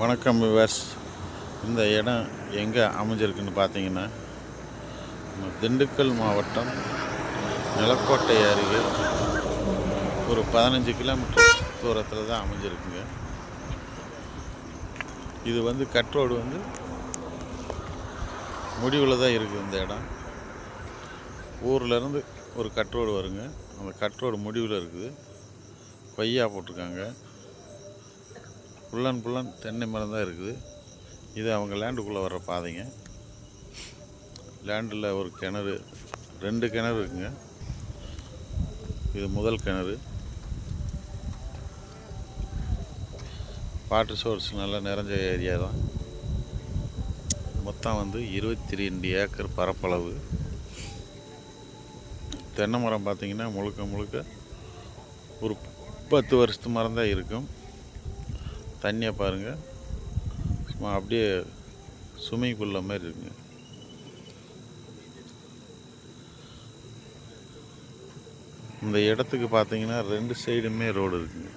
வணக்கம் விவர்ஸ் இந்த இடம் எங்கே அமைஞ்சிருக்குன்னு பார்த்தீங்கன்னா நம்ம திண்டுக்கல் மாவட்டம் நிலக்கோட்டை அருகே ஒரு பதினஞ்சு கிலோமீட்டர் தூரத்தில் தான் அமைஞ்சிருக்குங்க. இது வந்து கட்ரோடு வந்து முடிவில் தான் இருக்குது இந்த இடம். ஊர்லேருந்து ஒரு கட்ரோடு வருங்க. அந்த கட்ரோடு முடிவில் இருக்குது. கொய்யா போட்டிருக்காங்க. ஃபுல் அண்ட் ஃபுல் அண்ட் தென்னை மரம் தான் இருக்குது. இது அவங்க லேண்டுக்குள்ளே வர்ற பாதைங்க. லேண்டில் ஒரு கிணறு ரெண்டு கிணறு இருக்குங்க. இது முதல் கிணறு. வாட்டர் சோர்ஸ் நல்லா நிறைஞ்ச ஏரியா தான். மொத்தம் வந்து இருபத்தி ரெண்டு ஏக்கர் பரப்பளவு. தென்னை மரம் பார்த்தீங்கன்னா முழுக்க முழுக்க ஒரு பத்து வருஷத்து மரம் தான் இருக்கும். தண்ணியை பாருங்கள் சும்மா அப்படியே ஸ்விம்மிங் பூலில் மாதிரி இருக்குங்க. இந்த இடத்துக்கு பார்த்தீங்கன்னா ரெண்டு சைடுமே ரோடு இருக்குங்க.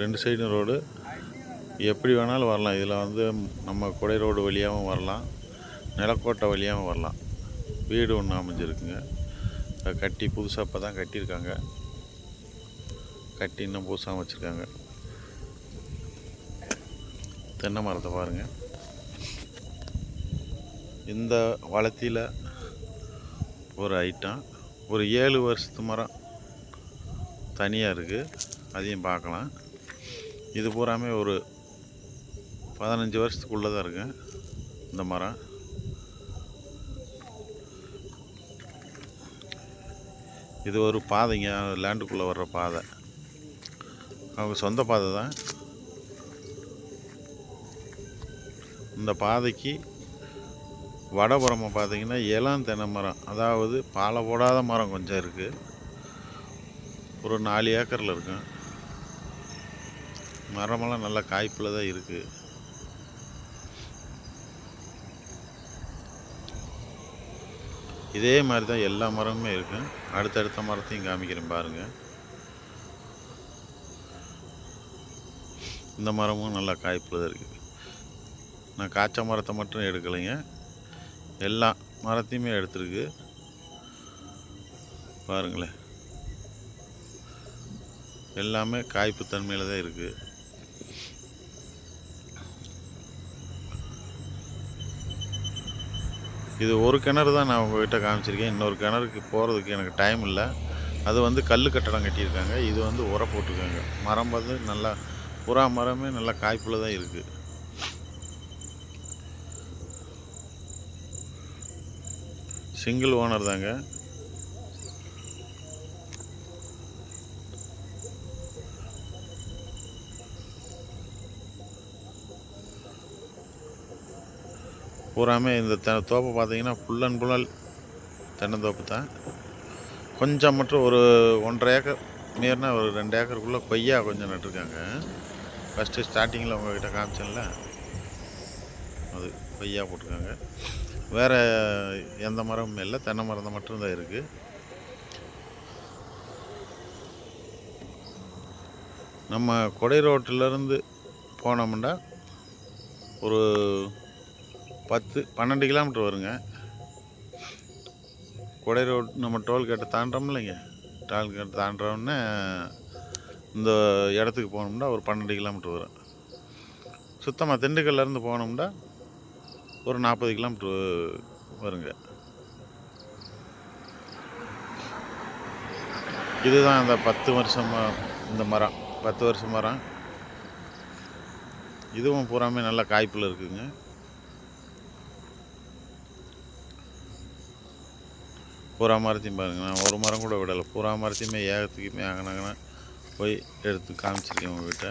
ரெண்டு சைடும் ரோடு எப்படி வேணாலும் வரலாம். இதில் வந்து நம்ம குடை ரோடு வழியாகவும் வரலாம். நிலக்கோட்டை வழியாகவும் வரலாம். வீடு ஒன்று அமைஞ்சிருக்குங்க. அதை கட்டி புதுசாக இப்போ தான் கட்டியிருக்காங்க. கட்டி இன்னும் புதுசாக வச்சுருக்காங்க. தென்னை மரத்தை பாருங்கள் இந்த வளர்த்தியில் ஒரு ஐட்டம் ஒரு ஏழு வருஷத்து மரம் தனியாக இருக்குது அதையும் பார்க்கலாம். இது பூராமே ஒரு பதினஞ்சு வருஷத்துக்குள்ளே தான் இருக்குங்க இந்த மரம். இது ஒரு பாதைங்க லேண்டுக்குள்ளே வர்ற பாதை. அவங்க சொந்த பாதை தான். இந்த பாதைக்கு வடபுறமாக பார்த்தீங்கன்னா இளம் தென்னை மரம். அதாவது பாலை போடாத மரம் கொஞ்சம் இருக்குது ஒரு நாலு ஏக்கரில் இருக்கும். மரமெல்லாம் நல்லா காய்ப்பில் தான் இருக்குது இதே மாதிரி தான் எல்லா மரமுமே இருக்கும். அடுத்தடுத்த மரத்தையும் காமிக்கிறேன் பாருங்கள் இந்த மரமும் நல்லா காய்ப்பில் தான் இருக்குது. நான் காய்ச்ச மரத்தை மட்டும் எடுக்கலைங்க. எல்லா மரத்தையுமே எடுத்துருக்கு. பாருங்களேன். எல்லாமே காய்ப்பு தன்மையில் தான் இருக்குது இது ஒரு கிணறு தான் நான் உங்ககிட்ட காமிச்சிருக்கேன். இன்னொரு கிணறுக்கு போகிறதுக்கு எனக்கு டைம் இல்லை. அது வந்து கல் கட்டடம் கட்டியிருக்காங்க. இது வந்து உர போட்டிருக்காங்க. மரம் பார்த்து நல்லா புறா மரமே நல்லா காய்ப்பில் தான் இருக்குது சிங்கிள் ஓனர் தாங்க. பூராமே இந்த த தோப்பை பார்த்தீங்கன்னா ஃபுல் அண்ட் ஃபுல்லாக தென்னந்தோப்பு தான். கொஞ்சம் மட்டும் ஒரு ஒன்றரை ஏக்கர் மீறினா ஒரு ரெண்டு ஏக்கருக்குள்ளே கொய்யா கொஞ்சம் நட்டுருக்காங்க. ஃபஸ்ட்டு ஸ்டார்டிங்கில் உங்கள்கிட்ட காமிச்சேன்ல அது கொய்யா போட்டிருக்காங்க. வேறு எந்த மரமும் இல்லை தென்னை மரம் தான் மட்டும்தான் இருக்குது நம்ம கொடை ரோட்டிலேருந்து போனோம்னா ஒரு பத்து பன்னெண்டு கிலோமீட்டர் வருங்க. கொடை ரோட் நம்ம டோல்கேட்டை தாண்டோம் இல்லைங்க. டோல்கேட்டை தாண்டோன்னே இந்த இடத்துக்கு போகணும்னா ஒரு பன்னெண்டு கிலோமீட்டர் வரும் சுத்தமாக திண்டுக்கல்லேருந்து போனோம்னா ஒரு நாற்பது கிலோமீட்ரு வருங்க. இதுதான் அந்த பத்து வருஷம் இந்த மரம். பத்து வருஷம் மரம். இதுவும் பூராமே நல்ல காய்ப்பில் இருக்குதுங்க பூரா மரத்தையும் பாருங்க நான் ஒரு மரம் கூட விடலை. பூரா மரத்தையுமே ஏகத்துக்குமே ஆகினாங்கன்னா போய் எடுத்து காமிச்சிருக்கேன் உங்ககிட்ட.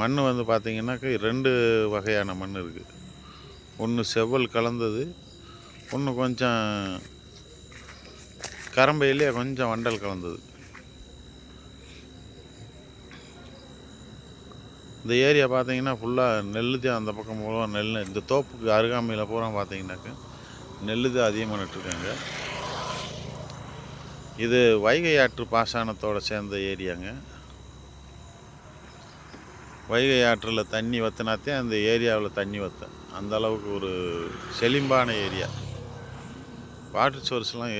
மண் வந்து பார்த்தீங்கன்னாக்கா ரெண்டு வகையான மண் இருக்குது ஒன்று செவ்வல் கலந்தது ஒன்று கொஞ்சம் கரம்பையிலே கொஞ்சம் வண்டல் கலந்தது. இந்த ஏரியா பார்த்தீங்கன்னா ஃபுல்லாக நெல் தான் அந்த பக்கம் பூரா நெல் இந்த தோப்புக்கு அருகாமையில் பூரா பார்த்தீங்கன்னாக்கா நெல் தான் அதிகமாக நட்டுருக்காங்க. இது வைகை ஆற்று பாசனத்தோடு சேர்ந்த ஏரியாங்க. வைகை ஆற்றில் தண்ணி வத்தினாத்தே அந்த ஏரியாவில் தண்ணி வத்தேன். அந்த அளவுக்கு ஒரு செழிம்பான ஏரியா. வாட்டர் சோர்ஸ்லாம்